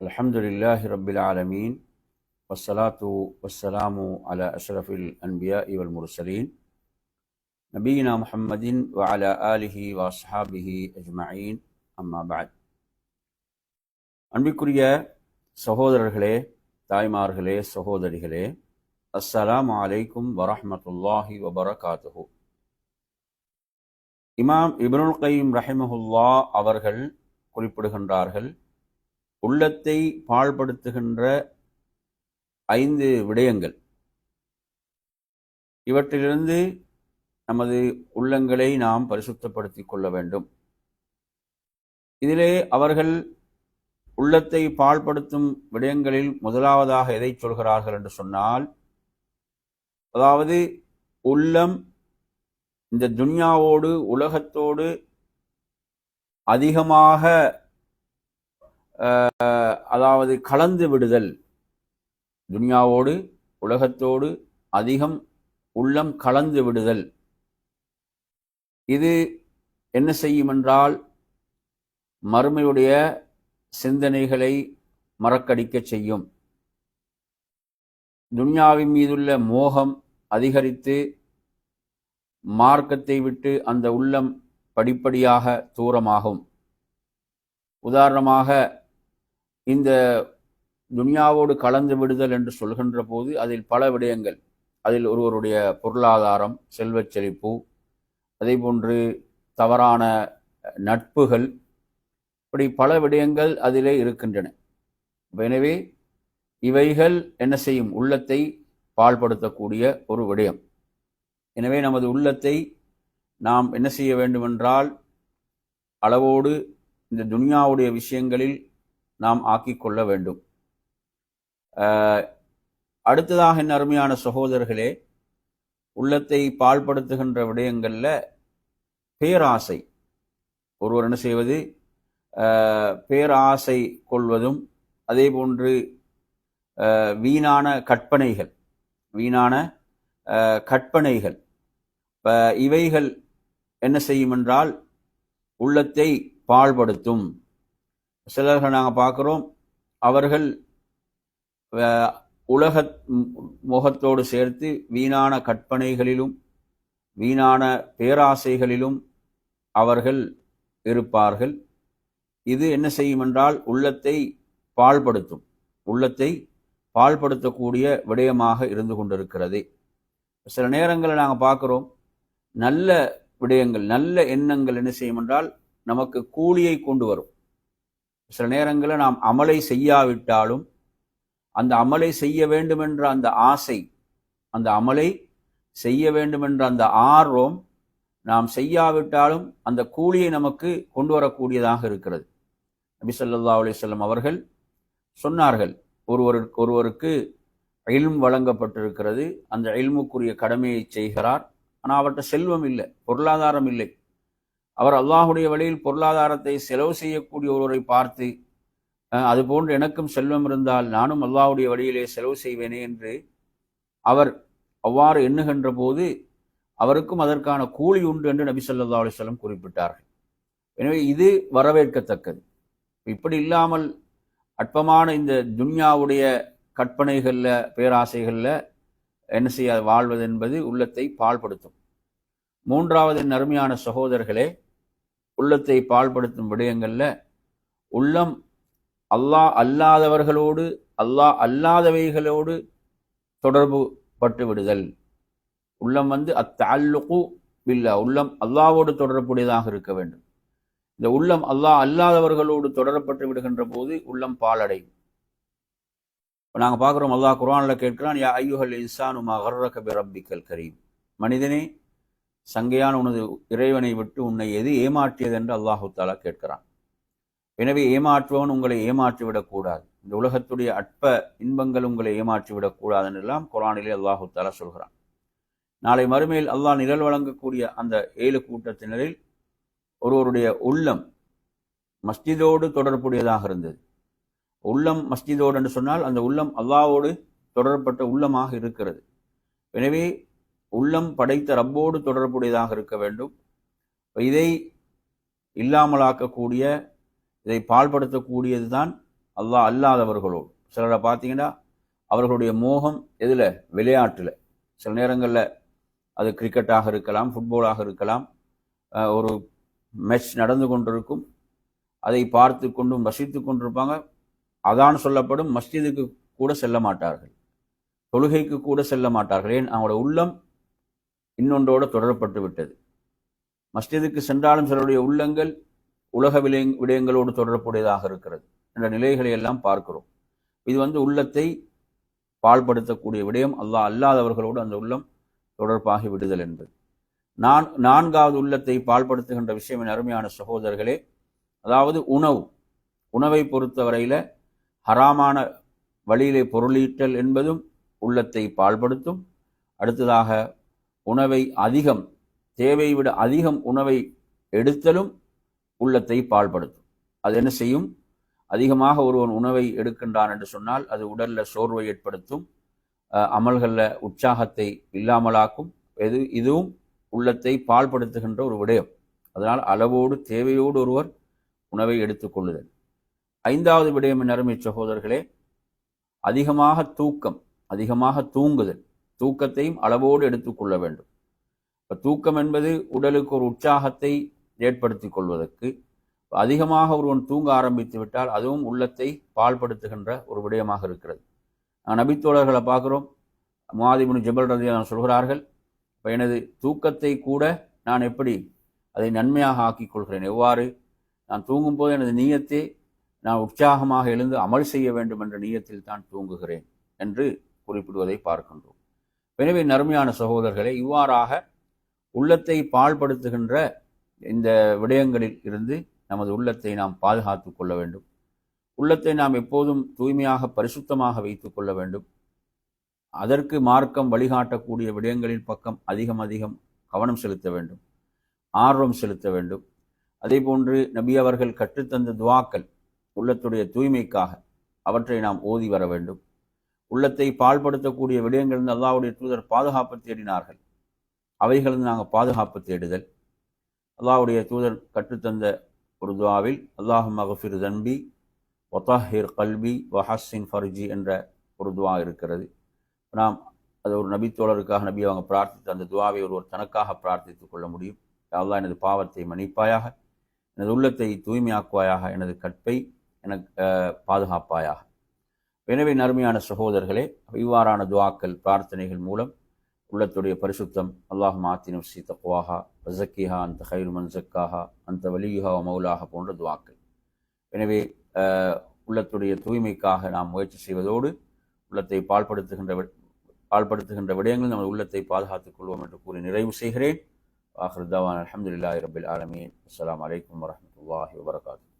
الحمد لله رب العالمين والصلاة والسلام على أشرف الأنبياء والمرسلين نبينا محمد وعلى آله وأصحابه أجمعين أما بعد அன்பிற்குரிய சகோதரர்களே தாய்மார்களே சகோதரிகளே அஸ்ஸலாமு அலைக்கும் வரஹ்மத்துல்லாஹி வபரகாத்துஹு இமாம் இப்னுல் கைம் ரஹிமஹுல்லா அவர்கள் குறிப்பிடுகின்றார்கள் உள்ளத்தை பாழ்படுத்துகின்ற ஐந்து விடயங்கள். இவற்றிலிருந்து நமது உள்ளங்களை நாம் பரிசுத்தப்படுத்திக் கொள்ள வேண்டும். இதிலே அவர்கள் உள்ளத்தை பாழ்படுத்தும் விடயங்களில் முதலாவதாக எதை சொல்கிறார்கள் என்று சொன்னால் அதாவது உள்ளம் இந்த துன்யாவோடு உலகத்தோடு அதிகமாக அதாவது கலந்து விடுதல். துன்யாவோடு உலகத்தோடு அதிகம் உள்ளம் கலந்து விடுதல். இது என்ன செய்யும் என்றால் மறுமையுடைய சிந்தனைகளை மறக்கடிக்க செய்யும். துன்யாவின் மீதுள்ள மோகம் அதிகரித்து மார்க்கத்தை விட்டு அந்த உள்ளம் படிப்படியாக தூரமாகும். உதாரணமாக இந்த துனியாவோடு கலந்து விடுதல் என்று சொல்கின்ற போது அதில் பல விடயங்கள். அதில் ஒருவருடைய பொருளாதாரம் செல்வச் செழிப்பு அதே போன்று தவறான நட்புகள் இப்படி பல விடயங்கள் அதிலே இருக்கின்றன. எனவே இவைகள் என்ன செய்யும்? உள்ளத்தை பாழ்படுத்தக்கூடிய ஒரு விடயம். எனவே நமது உள்ளத்தை நாம் என்ன செய்ய வேண்டுமென்றால் அளவோடு இந்த துனியாவுடைய விஷயங்களில் நாம் ஆக்கிக்கொள்ள வேண்டும். அடுத்ததாக என் அருமையான சகோதரர்களே உள்ளத்தை பால்படுத்துகின்ற விடயங்களில் பேராசை. ஒருவர் என்ன செய்வது? பேராசை கொள்வதும் அதே போன்று வீணான கற்பனைகள் வீணான கற்பனைகள். இவைகள் என்ன செய்யும் என்றால் உள்ளத்தை பாழ்படுத்தும். சிலர்கள் நாங்கள் பார்க்குறோம் அவர்கள் உலக முகத்தோடு சேர்த்து வீணான கற்பனைகளிலும் வீணான பேராசைகளிலும் அவர்கள் இருப்பார்கள். இது என்ன செய்யும் என்றால் உள்ளத்தை பாழ்படுத்தும். உள்ளத்தை பாழ்படுத்தக்கூடிய விடயமாக இருந்து கொண்டிருக்கிறது. சில நேரங்களில் நாங்கள் பார்க்குறோம் நல்ல விடயங்கள் நல்ல எண்ணங்கள் என்ன செய்யும் என்றால் நமக்கு கூலியை கொண்டு வரும். சில நேரங்களில் நாம் அமலை செய்யாவிட்டாலும் அந்த அமலை செய்ய வேண்டுமென்ற அந்த ஆசை அந்த அமலை செய்ய வேண்டுமென்ற அந்த ஆர்வம் நாம் செய்யாவிட்டாலும் அந்த கூலியை நமக்கு கொண்டு வரக்கூடியதாக இருக்கிறது. நபி சொல்லா அலிசல்லம் அவர்கள் சொன்னார்கள் ஒருவருக்கு ஒருவருக்கு இல்ம் வழங்கப்பட்டிருக்கிறது அந்த இல்முக்குரிய கடமையை செய்கிறார் ஆனால் அவர்கிட்ட செல்வம் இல்லை பொருளாதாரம் இல்லை. அவர் அல்லாஹுடைய வழியில் பொருளாதாரத்தை செலவு செய்யக்கூடிய ஒருவரை பார்த்து அதுபோன்று எனக்கும் செல்வம் இருந்தால் நானும் அல்லாஹுடைய வழியிலே செலவு செய்வேனே என்று அவர் அவ்வாறு எண்ணுகின்ற போது அவருக்கும் அதற்கான கூலி உண்டு என்று நபி சொல்லா அலிஸ்லம் குறிப்பிட்டார்கள். எனவே இது வரவேற்கத்தக்கது. இப்படி இல்லாமல் அற்பமான இந்த துன்யாவுடைய கற்பனைகளில் பேராசைகளில் என்ன செய்ய வாழ்வது என்பது உள்ளத்தை பாழ்படுத்தும். மூன்றாவது நறுமையான சகோதரர்களே உள்ளத்தை பாழ்படுத்தும் விடயங்களில் உள்ளம் அல்லாஹ் அல்லாதவர்களோடு அல்லாஹ் அல்லாதவைகளோடு தொடர்பு பட்டு விடுதல் உள்ளம் வந்து அத்தல்லுகு இல்லா உள்ளம் அல்லாவோடு தொடர்புடையதாக இருக்க வேண்டும். இந்த உள்ளம் அல்லாஹ் அல்லாதவர்களோடு தொடரப்பட்டு விடுகின்ற போது உள்ளம் பாலடையும் இப்போ நாங்கள் பார்க்குறோம் அல்லாஹ் குரானில் கேட்கிறான் யா ஐயுஹல் இன்சானு மகர்ரக பிரபிக்கல் கரீம். மனிதனே சங்கையான உனது இறைவனை விட்டு உன்னை எது ஏமாற்றியது என்று அல்லாஹு தாலா கேட்கிறான். எனவே ஏமாற்றுவன் உங்களை ஏமாற்றிவிடக்கூடாது இந்த உலகத்துடைய அற்ப இன்பங்கள் உங்களை ஏமாற்றிவிடக்கூடாது என்றெல்லாம் குரானிலே அல்லாஹு தாலா சொல்கிறான். நாளை மறுமையில் அல்லாஹ் நிழல் வழங்கக்கூடிய அந்த ஏழு கூட்டத்தினரில் ஒருவருடைய உள்ளம் மஸ்ஜிதோடு தொடர்புடையதாக இருந்தது. உள்ளம் மஸ்ஜிதோடு என்று சொன்னால் அந்த உள்ளம் அல்லாவோடு தொடரப்பட்ட உள்ளமாக இருக்கிறது. எனவே உள்ளம் படைத்த ரப்போடு தொடர்புடையதாக இருக்க வேண்டும். இதை இல்லாமலாக்கக்கூடிய இதை பால்படுத்தக்கூடியது தான் அல்லாஹ் அல்லாதவர்களோடு. சிலரை பார்த்தீங்கன்னா அவர்களுடைய மோகம் எதில்? விளையாட்டில். சில நேரங்களில் அது கிரிக்கெட்டாக இருக்கலாம் ஃபுட்பாலாக இருக்கலாம். ஒரு மேட்ச் நடந்து கொண்டிருக்கும். அதை பார்த்து கொண்டும் வசித்து கொண்டிருப்பாங்க. அதான் சொல்லப்படும் மஸ்ஜிதுக்கு கூட செல்ல மாட்டார்கள். தொழுகைக்கு கூட செல்ல மாட்டார்கள். ஏன்? அவங்களோட உள்ளம் இன்னொன்றோடு தொடரப்பட்டு விட்டது. மஸ்ஜிதுக்கு சென்றாலும் சிலருடைய உள்ளங்கள் உலக விடய விடயங்களோடு தொடரப்புடையதாக இருக்கிறது. என்ற நிலைகளை எல்லாம் பார்க்கிறோம். இது வந்து உள்ளத்தை பாழ்படுத்தக்கூடிய விடயம். அல்லாஹ் அல்லாதவர்களோடு அந்த உள்ளம் தொடர்பாகி விடுதல் என்பது. நான் நான்காவது உள்ளத்தை பால்படுத்துகின்ற விஷயம் என் அருமையான சகோதரர்களே அதாவது உணவு. உணவை பொறுத்தவரையில் ஹராமான வழியிலே பொருளீட்டல் என்பதும் உள்ளத்தை பால்படுத்தும் அடுத்ததாக உணவை அதிகம் தேவை விட அதிகம் உணவை எடுத்தலும் உள்ளத்தை பாழ்படுத்தும். அது என்ன செய்யும்? அதிகமாக ஒருவன் உணவை எடுக்கின்றான் என்று சொன்னால் அது உடல்ல சோர்வை ஏற்படுத்தும் அமல்களில் உற்சாகத்தை இல்லாமலாக்கும். எது இதுவும் உள்ளத்தை பாழ்படுத்துகின்ற ஒரு விடயம். அதனால் அளவோடு தேவையோடு ஒருவர் உணவை எடுத்துக்கொள்ளுதல் ஐந்தாவது விடயம் என் அருமை சகோதரர்களே? அதிகமாக தூக்கம் அதிகமாக தூங்குதல். தூக்கத்தையும் அளவோடு எடுத்துக்கொள்ள வேண்டும். இப்போ தூக்கம் என்பது உடலுக்கு ஒரு உற்சாகத்தை ஏற்படுத்திக் கொள்வதற்கு அதிகமாக ஒருவன் தூங்க ஆரம்பித்து விட்டால் அதுவும் உள்ளத்தை பால்படுத்துகின்ற ஒரு விடயமாக இருக்கிறது. நான் நபித்தோழர்களை பார்க்குறோம். மாதிபுன் ஜபல் ரதியான் சொல்கிறார்கள் இப்போ எனது தூக்கத்தை கூட நான் எப்படி அதை நன்மையாக ஆக்கிக் கொள்கிறேன்? எவ்வாறு? நான் தூங்கும்போது எனது நீயத்தை நான் உற்சாகமாக எழுந்து அமல் செய்ய வேண்டும் என்ற நீயத்தில் தான் தூங்குகிறேன் என்று குறிப்பிடுவதை பார்க்கின்றோம். எனவே நறுமையான சகோதரர்களே இவ்வாறாக உள்ளத்தை பாழ்படுத்துகின்ற இந்த விடயங்களில் இருந்து நமது உள்ளத்தை நாம் பாதுகாத்து கொள்ள வேண்டும். உள்ளத்தை நாம் எப்போதும் தூய்மையாக பரிசுத்தமாக வைத்து கொள்ள வேண்டும். அதற்கு மார்க்கம் வழிகாட்டக்கூடிய விடயங்களின் பக்கம் அதிகம் அதிகம் கவனம் செலுத்த வேண்டும். ஆர்வம் செலுத்த வேண்டும். அதே போன்று நபி அவர்கள் கற்றுத்தந்த துவாக்கள் உள்ளத்துடைய தூய்மைக்காக அவற்றை நாம் ஓதி வர வேண்டும். உள்ளத்தை பாழ்படுத்தக்கூடிய விடயங்களிலிருந்து அல்லாவுடைய தூதர் பாதுகாப்பு தேடினார்கள். அவைகளிலிருந்து நாங்கள் பாதுகாப்பு தேடுதல். அல்லாவுடைய தூதர் கற்றுத்தந்த ஒரு துவாவில் அல்லாஹ் மகஃபிர் தன்பி ஒத்தாஹிர் கல்வி வஹாசின் ஃபர்ஜி என்ற ஒரு துவா இருக்கிறது. நாம் அது ஒரு நபித்தோழருக்காக நபி அவங்க பிரார்த்தித்து அந்த துவாவை ஒருவர் தனக்காக பிரார்த்தித்துக் கொள்ள முடியும். அல்லாஹ் எனது பாவத்தை மன்னிப்பாயாக எனது உள்ளத்தை தூய்மையாக்குவாயாக எனது கற்பை எனக்கு பாதுகாப்பாயாக. எனவே நறுமையான சகோதரர்களே இவ்வாறான துவாக்கள் பிரார்த்தனைகள் மூலம் உள்ளத்துடைய பரிசுத்தம் அல்லாஹ் மாத்தினம் சி தக்குவாஹா வசக்கிஹா அந்த ஹைரு மன்சக்காஹா அந்த வலியுஹா மௌலாக போன்ற துவாக்கள். எனவே உள்ளத்துடைய தூய்மைக்காக நாம் முயற்சி செய்வதோடு உள்ளத்தை பால்படுத்துகின்ற வி- விடயங்கள் நமது உள்ளத்தை பாதுகாத்துக் கொள்வோம் என்று கூறி நிறைவு செய்கிறேன். ஆஹிர் தவான் அலமதுல்லாஹி ரபில் ஆலமீன். அஸ்லாம் வலைக்கம் வரமத்துல்லாஹி வபரகாத்துஹு.